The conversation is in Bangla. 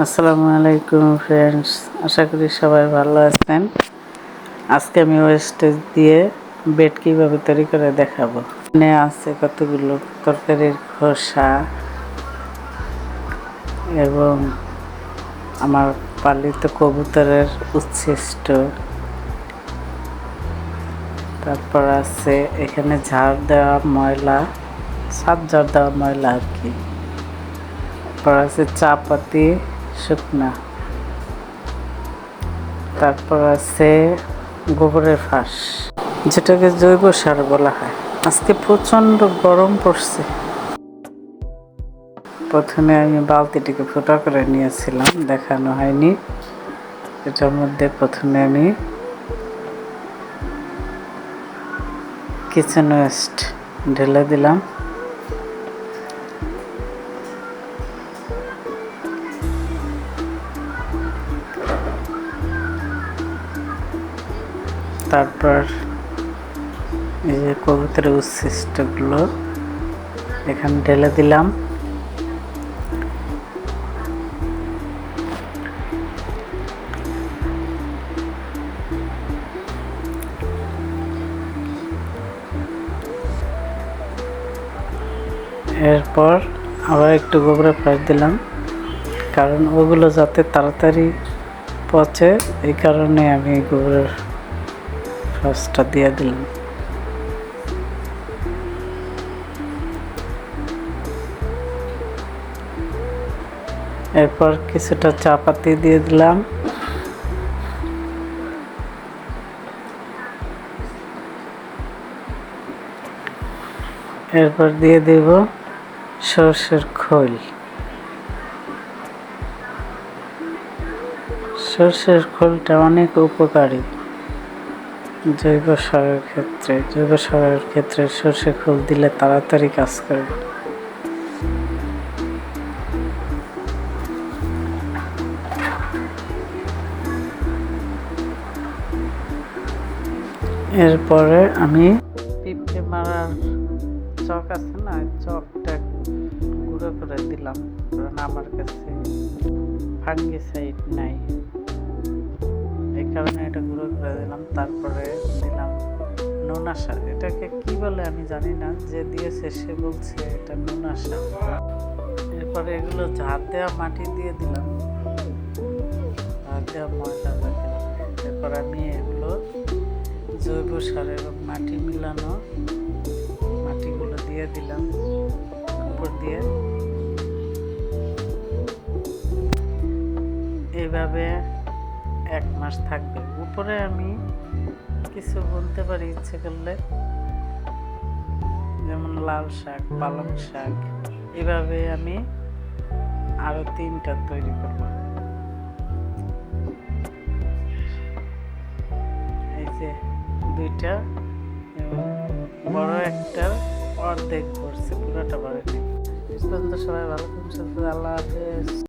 আসসালামু আলাইকুম ফ্রেন্ডস আশা করি সবাই ভালো আছেন। আজকে আমি ওয়েস্টেজ দিয়ে বেড কীভাবে তৈরি করে দেখাবো। এখানে আছে কতগুলো তরকারির খোসা এবং আমার পালিত কবুতরের উচ্ছিষ্ট। তারপর আছে এখানে ঝাড় দেওয়া ময়লা সাত ঝাড় দেওয়া ময়লা আর কি। তারপর আছে চা পাতি শুকনা। তারপর আছে গোবরের ফাঁস, যেটাকে জৈব সার বলা হয়। আজকে প্রচণ্ড গরম পড়ছে। প্রথমে আমি বালতিটিকে ফোটা করে নিয়েছিলাম, দেখানো হয়নি। এটার মধ্যে প্রথমে আমি কিচেন ওয়েস্ট ঢেলে দিলাম। তারপর এই যে কবুতরের উচ্ছিষ্টগুলো, এখানে ঢেলে দিলাম। এরপর আবার একটু গোবরে ফাঁস দিলাম, কারণ ওগুলো যাতে তাড়াতাড়ি পচে, এই কারণে আমি গোবরের ফাঁসটা দিয়ে দিলাম। এরপর কিছুটা চা পাতি দিয়ে দিলাম। এরপর দিয়ে দেব সর্ষের খোল। সর্ষের খোলটা অনেক উপকারী। জৈব সারের ক্ষেত্রে, জৈব সারের ক্ষেত্রে সর্ষে খোল দিলে তাড়াতাড়ি কাজ করে। এরপরে আমি পিঁপড়ে মারার চক আছে না চকটা গুঁড়ো করে দিলাম। কারণ আমার কাছে ফাঙ্গিসাইড নাই। কারণে এটা গুঁড়ো করে দিলাম। তারপরে দিলাম নোনা সার এটাকে কি বলে আমি জানি না, যে দিয়েছে সে বলছে এটা নোনা সার এরপরে এগুলো ঝাড় দেওয়া মাটি দিয়ে দিলাম। ঝাড় দেওয়া ময়লা দিলাম। এরপর আমি এগুলো জৈব সার এবং মাটি মিলানো মাটিগুলো দিয়ে দিলাম উপর দিয়ে। এইভাবে এক মাস থাকবে। উপরে আমি কিছু বলতে পারি ইচ্ছে করলে। যেমন লাল শাক, পালং শাক, এভাবে আমি আরও তিনটা তৈরি করব। এই যে দুইটা বড় একটা অর্ধেক করছে, পুরোটা পর্যন্ত সবাই? ভালো থাকুন আল্লাহ হাফেজ।